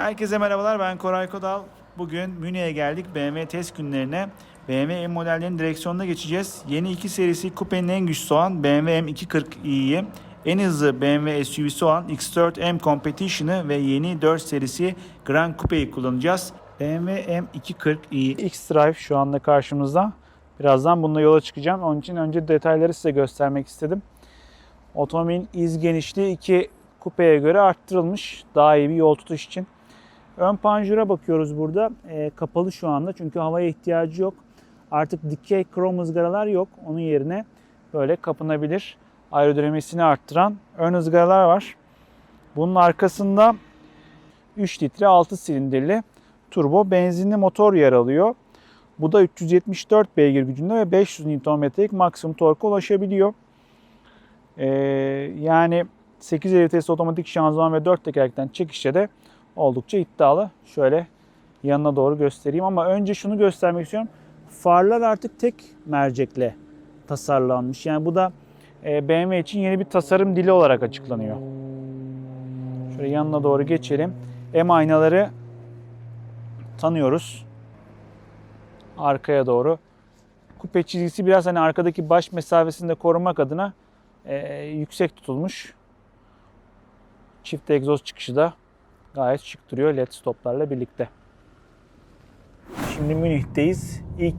Herkese merhabalar ben Koray Kodal. Bugün Münih'e geldik BMW test günlerine. BMW M modellerinin direksiyonuna geçeceğiz. Yeni 2 serisi kupenin en güçlüsü olan BMW M240i'yi, en hızlı BMW SUV'si olan X4 M Competition'ı ve yeni 4 serisi Grand Coupe'yi kullanacağız. BMW M240i X-Drive şu anda karşımızda. Birazdan bununla yola çıkacağım. Onun için önce detayları size göstermek istedim. Otomobilin iz genişliği iki kupeye göre arttırılmış. Daha iyi bir yol tutuş için. Ön panjura bakıyoruz burada. E, kapalı şu anda çünkü havaya ihtiyacı yok. Artık dikey krom ızgaralar yok. Onun yerine böyle kapanabilir. Aerodinamisini arttıran ön ızgaralar var. Bunun arkasında 3 litre 6 silindirli turbo benzinli motor yer alıyor. Bu da 374 beygir gücünde ve 500 Nm'lik maksimum torka ulaşabiliyor. Ee, yani 8 vites otomatik şanzıman ve 4 tekerlekten çekişte de oldukça iddialı. Şöyle yanına doğru göstereyim ama önce şunu göstermek istiyorum. Farlar artık tek mercekle tasarlanmış. Yani bu da e, BMW için yeni bir tasarım dili olarak açıklanıyor. Şöyle yanına doğru geçelim. M aynaları tanıyoruz. Arkaya doğru. Kupe çizgisi biraz hani arkadaki baş mesafesini de korumak adına e, yüksek tutulmuş. Çift egzoz çıkışı da gayet şık duruyor led stoplarla birlikte. Şimdi Münih'teyiz. İlk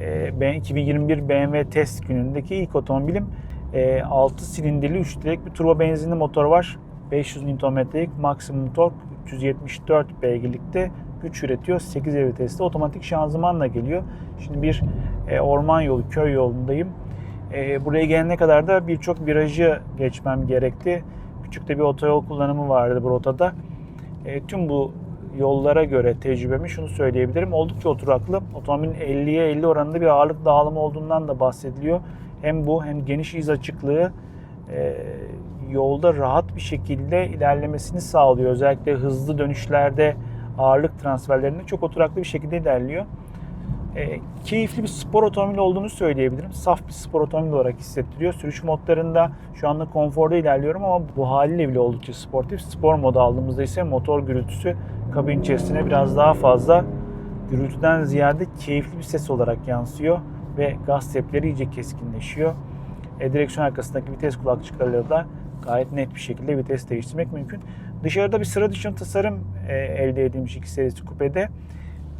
e, ben 2021 BMW test günündeki ilk otomobilim. E, 6 silindirli 3 litrelik bir turbo benzinli motor var. 500 Nm'lik maksimum tork 374 beygirlikte güç üretiyor. 8 vitesli otomatik şanzımanla geliyor. Şimdi bir e, orman yolu, köy yolundayım. E, buraya gelene kadar da birçok virajı geçmem gerekti. Küçük de bir otoyol kullanımı vardı bu rotada. E, tüm bu yollara göre tecrübemi şunu söyleyebilirim. Oldukça oturaklı. Otomobilin 50'ye 50 oranında bir ağırlık dağılımı olduğundan da bahsediliyor. Hem bu hem geniş iz açıklığı e, yolda rahat bir şekilde ilerlemesini sağlıyor. Özellikle hızlı dönüşlerde ağırlık transferlerinde çok oturaklı bir şekilde ilerliyor. E, keyifli bir spor otomobil olduğunu söyleyebilirim. Saf bir spor otomobil olarak hissettiriyor. Sürüş modlarında şu anda konforda ilerliyorum ama bu haliyle bile oldukça sportif. Spor modu aldığımızda ise motor gürültüsü kabin içerisine biraz daha fazla gürültüden ziyade keyifli bir ses olarak yansıyor ve gaz tepkileri iyice keskinleşiyor. E, direksiyon arkasındaki vites kulakçıklarıyla da gayet net bir şekilde vites değiştirmek mümkün. Dışarıda bir sıra dışı tasarım e, elde edilmiş iki serisi kupede.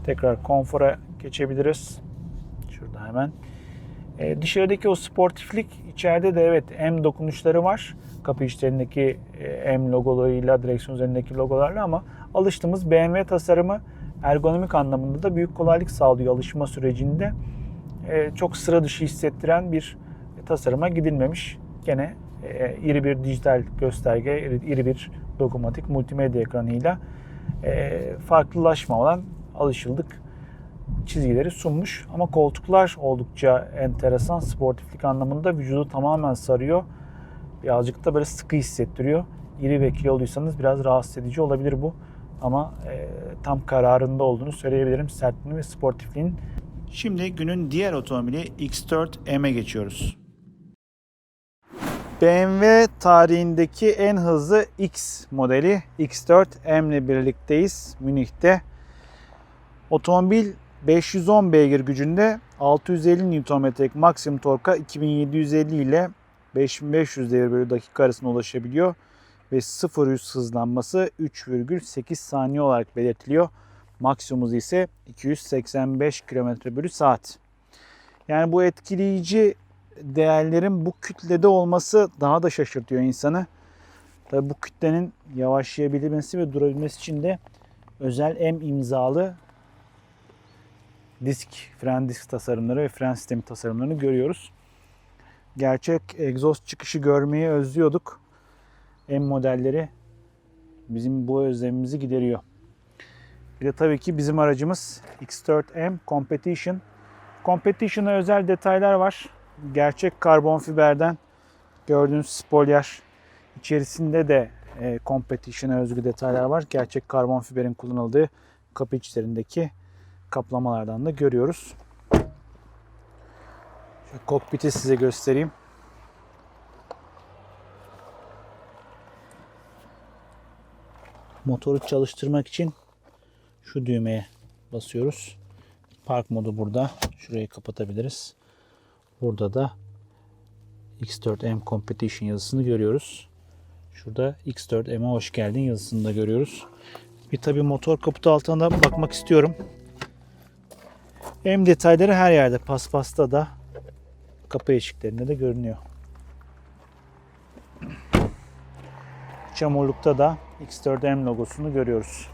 Tekrar konfora geçebiliriz. Şurada hemen. E, dışarıdaki o sportiflik içeride de evet M dokunuşları var. Kapı içlerindeki e, M logolarıyla, direksiyon üzerindeki logolarla ama alıştığımız BMW tasarımı ergonomik anlamında da büyük kolaylık sağlıyor alışma sürecinde. E, çok sıra dışı hissettiren bir tasarıma gidilmemiş. Gene e, iri bir dijital gösterge, iri, iri bir dokunmatik multimedya ekranıyla e, farklılaşmadan alışıldık çizgileri sunmuş. Ama koltuklar oldukça enteresan. Sportiflik anlamında vücudu tamamen sarıyor. Birazcık da böyle sıkı hissettiriyor. İri ve kiloluysanız biraz rahatsız edici olabilir bu. Ama e, tam kararında olduğunu söyleyebilirim. Sertliğin ve sportifliğin. Şimdi günün diğer otomobili X4M'e geçiyoruz. BMW tarihindeki en hızlı X modeli X4M ile birlikteyiz Münih'te. Otomobil 510 beygir gücünde 650 Nm'lik maksimum torka 2750 ile 5500 devir bölü dakika arasında ulaşabiliyor ve 0-100 hızlanması 3,8 saniye olarak belirtiliyor. Maksimum hızı ise 285 km bölü saat. Yani bu etkileyici değerlerin bu kütlede olması daha da şaşırtıyor insanı. Tabii bu kütlenin yavaşlayabilmesi ve durabilmesi için de özel M imzalı disk, fren disk tasarımları ve fren sistemi tasarımlarını görüyoruz. Gerçek egzoz çıkışı görmeyi özlüyorduk. M modelleri bizim bu özlemimizi gideriyor. Bir de tabii ki bizim aracımız X4M Competition. Competition'a özel detaylar var. Gerçek karbon fiberden gördüğünüz spoiler içerisinde de e, Competition'a özgü detaylar var. Gerçek karbon fiberin kullanıldığı kapı içlerindeki kaplamalardan da görüyoruz. Şöyle kokpiti size göstereyim. Motoru çalıştırmak için Şu düğmeye basıyoruz. Park modu burada. Şurayı kapatabiliriz. Burada da X4M Competition yazısını görüyoruz. Şurada X4M'e hoş geldin yazısını da görüyoruz. Bir tabi motor kaputu altına bakmak istiyorum. M detayları her yerde. Paspasta da kapı eşiklerinde de görünüyor. Çamurlukta da X4M logosunu görüyoruz.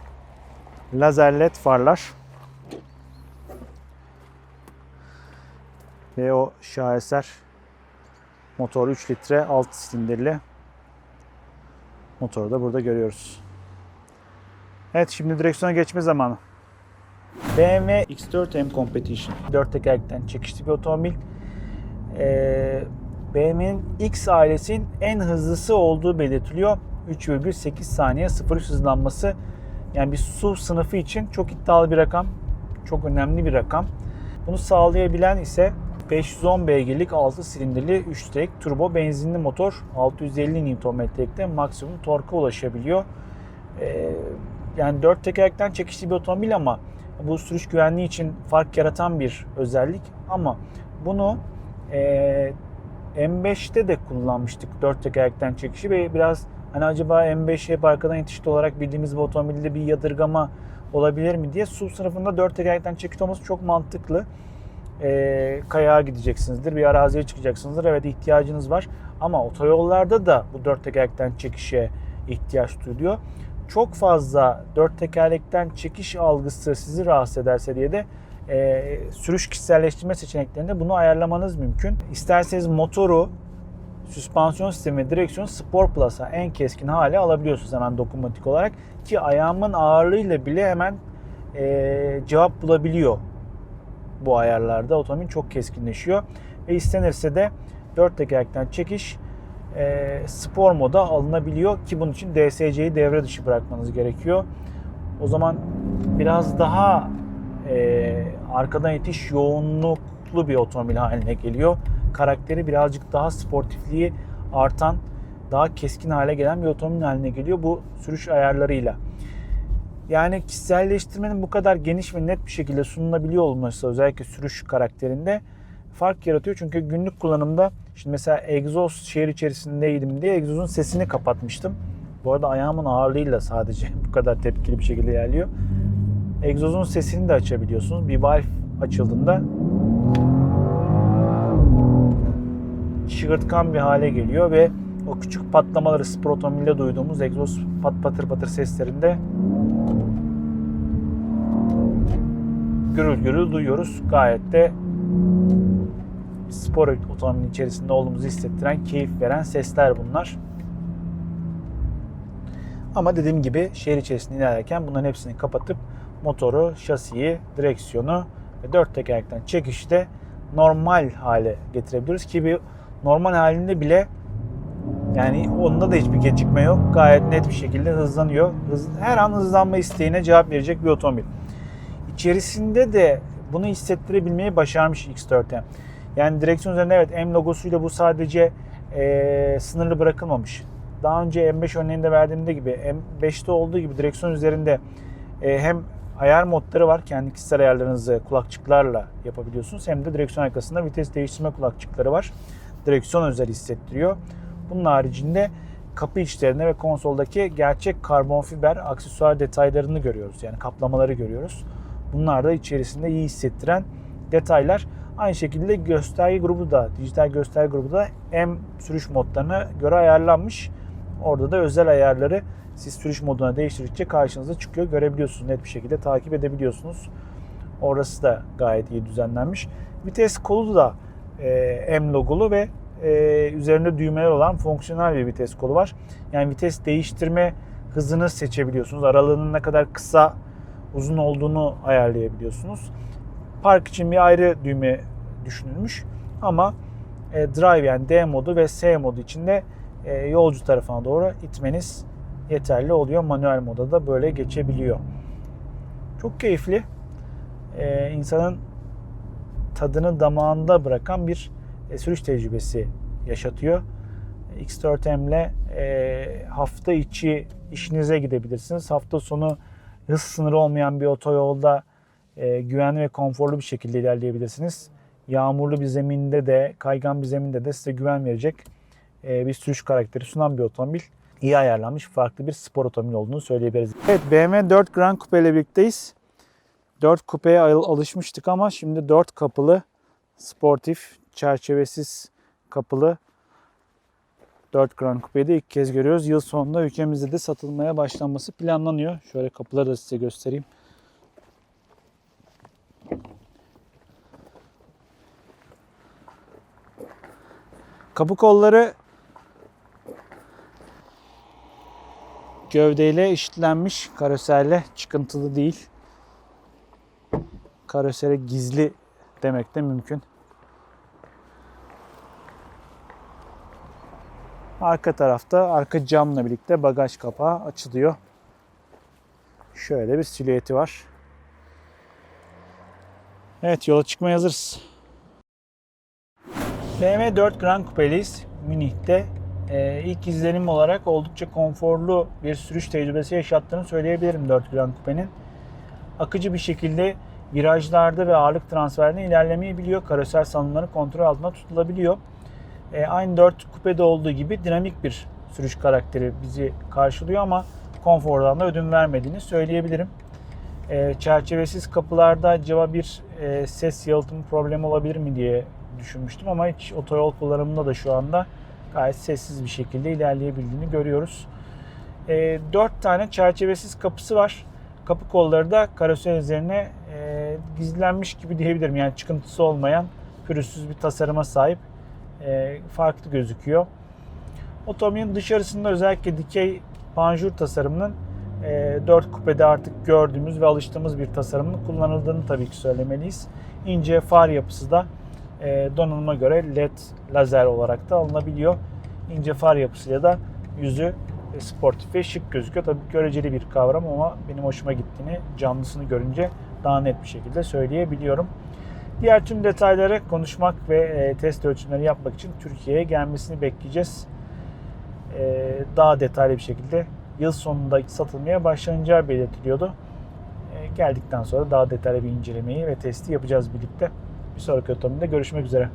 Lazer led farlar. Ve o şaheser motor 3 litre 6 silindirli motoru da burada görüyoruz. Evet şimdi direksiyona geçme zamanı. BMW X4M Competition 4 tekerlekten çekişli bir otomobil. Ee, BMW'nin X ailesinin en hızlısı olduğu belirtiliyor. 3,8 saniye 0 hızlanması. Yani bir SUV sınıfı için çok iddialı bir rakam. Çok önemli bir rakam. Bunu sağlayabilen ise 510 beygirlik 6 silindirli 3 tek turbo benzinli motor 650 Nm'likte maksimum torka ulaşabiliyor. Ee, yani 4 tekerlekten çekişli bir otomobil ama bu sürüş güvenliği için fark yaratan bir özellik ama bunu e, M5'te de kullanmıştık 4 tekerlekten çekişi ve biraz hani acaba M5 hep arkadan yetişti olarak bildiğimiz bir otomobilde bir yadırgama olabilir mi diye SUV sınıfında 4 tekerlekten çekiş olması çok mantıklı. E, kayağa gideceksinizdir, bir araziye çıkacaksınızdır. Evet ihtiyacınız var ama otoyollarda da bu 4 tekerlekten çekişe ihtiyaç duyuluyor çok fazla dört tekerlekten çekiş algısı sizi rahatsız ederse diye de e, sürüş kişiselleştirme seçeneklerinde bunu ayarlamanız mümkün. İsterseniz motoru, süspansiyon sistemi, direksiyon Sport Plus'a en keskin hale alabiliyorsunuz hemen dokunmatik olarak ki ayağımın ağırlığıyla bile hemen e, cevap bulabiliyor bu ayarlarda. Otomobil çok keskinleşiyor ve istenirse de dört tekerlekten çekiş e, spor moda alınabiliyor ki bunun için DSC'yi devre dışı bırakmanız gerekiyor. O zaman biraz daha e, arkadan itiş yoğunluklu bir otomobil haline geliyor. Karakteri birazcık daha sportifliği artan, daha keskin hale gelen bir otomobil haline geliyor bu sürüş ayarlarıyla. Yani kişiselleştirmenin bu kadar geniş ve net bir şekilde sunulabiliyor olması özellikle sürüş karakterinde fark yaratıyor. Çünkü günlük kullanımda şimdi mesela egzoz şehir içerisindeydim diye egzozun sesini kapatmıştım. Bu arada ayağımın ağırlığıyla sadece bu kadar tepkili bir şekilde ilerliyor. Egzozun sesini de açabiliyorsunuz. Bir valve açıldığında çığırtkan bir hale geliyor ve o küçük patlamaları spor otomobilde duyduğumuz egzoz pat patır patır seslerinde gürül gürül duyuyoruz. Gayet de spor otomobilin içerisinde olduğumuzu hissettiren, keyif veren sesler bunlar. Ama dediğim gibi şehir içerisinde ilerlerken bunların hepsini kapatıp motoru, şasiyi, direksiyonu ve dört tekerlekten çekişte normal hale getirebiliyoruz ki bir normal halinde bile yani onda da hiçbir gecikme yok. Gayet net bir şekilde hızlanıyor. Hız, her an hızlanma isteğine cevap verecek bir otomobil. İçerisinde de bunu hissettirebilmeyi başarmış X4M. Yani direksiyon üzerinde evet M logosuyla bu sadece e, sınırlı bırakılmamış. Daha önce M5 örneğinde verdiğimde gibi M5'te olduğu gibi direksiyon üzerinde e, hem ayar modları var. Kendi kişisel ayarlarınızı kulakçıklarla yapabiliyorsunuz. Hem de direksiyon arkasında vites değiştirme kulakçıkları var. Direksiyon özel hissettiriyor. Bunun haricinde kapı içlerinde ve konsoldaki gerçek karbon fiber aksesuar detaylarını görüyoruz. Yani kaplamaları görüyoruz. Bunlar da içerisinde iyi hissettiren detaylar. Aynı şekilde gösterge grubu da, dijital gösterge grubu da M sürüş modlarına göre ayarlanmış. Orada da özel ayarları siz sürüş moduna değiştirdikçe karşınıza çıkıyor. Görebiliyorsunuz net bir şekilde takip edebiliyorsunuz. Orası da gayet iyi düzenlenmiş. Vites kolu da e, M logolu ve e, üzerinde düğmeler olan fonksiyonel bir vites kolu var. Yani vites değiştirme hızını seçebiliyorsunuz. Aralığının ne kadar kısa uzun olduğunu ayarlayabiliyorsunuz. Park için bir ayrı düğme düşünülmüş ama e, Drive yani D modu ve S modu içinde e, yolcu tarafına doğru itmeniz yeterli oluyor. Manuel moda da böyle geçebiliyor. Çok keyifli. E, insanın tadını damağında bırakan bir e, sürüş tecrübesi yaşatıyor. X4M ile e, hafta içi işinize gidebilirsiniz. Hafta sonu hız sınırı olmayan bir otoyolda e, güvenli ve konforlu bir şekilde ilerleyebilirsiniz. Yağmurlu bir zeminde de, kaygan bir zeminde de size güven verecek e, bir sürüş karakteri sunan bir otomobil. İyi ayarlanmış, farklı bir spor otomobil olduğunu söyleyebiliriz. Evet, BMW 4 Grand Coupe ile birlikteyiz. 4 kupeye al- alışmıştık ama şimdi 4 kapılı, sportif, çerçevesiz kapılı 4 Grand Coupe'yi de ilk kez görüyoruz. Yıl sonunda ülkemizde de satılmaya başlanması planlanıyor. Şöyle kapıları da size göstereyim. Kapı kolları gövdeyle eşitlenmiş karoserle çıkıntılı değil. Karosere gizli demek de mümkün. Arka tarafta arka camla birlikte bagaj kapağı açılıyor. Şöyle bir silüeti var. Evet yola çıkmaya hazırız. BMW 4 Grand Coupe'liyiz. Münih'te Ee, ilk izlenim olarak oldukça konforlu bir sürüş tecrübesi yaşattığını söyleyebilirim 4 Grand Coupe'nin. Akıcı bir şekilde virajlarda ve ağırlık transferinde ilerlemeyi biliyor. Karoser salınımları kontrol altında tutulabiliyor. E, aynı 4 kupede olduğu gibi dinamik bir sürüş karakteri bizi karşılıyor ama konfordan da ödün vermediğini söyleyebilirim. E, çerçevesiz kapılarda acaba bir e, ses yalıtımı problemi olabilir mi diye düşünmüştüm ama hiç otoyol kullanımında da şu anda gayet sessiz bir şekilde ilerleyebildiğini görüyoruz. E, 4 tane çerçevesiz kapısı var. Kapı kolları da karoser üzerine e, gizlenmiş gibi diyebilirim. Yani çıkıntısı olmayan pürüzsüz bir tasarıma sahip e, farklı gözüküyor. Otomobilin dışarısında özellikle dikey panjur tasarımının e, 4 kupede artık gördüğümüz ve alıştığımız bir tasarımın kullanıldığını tabii ki söylemeliyiz. İnce far yapısı da e, donanıma göre led lazer olarak da alınabiliyor. İnce far yapısıyla da yüzü e, sportif ve şık gözüküyor. Tabii göreceli bir kavram ama benim hoşuma gittiğini canlısını görünce daha net bir şekilde söyleyebiliyorum. Diğer tüm detayları konuşmak ve e, test ölçümleri yapmak için Türkiye'ye gelmesini bekleyeceğiz. Daha detaylı bir şekilde yıl sonunda satılmaya başlanacağı belirtiliyordu. Geldikten sonra daha detaylı bir incelemeyi ve testi yapacağız birlikte. Bir sonraki otomobilde görüşmek üzere.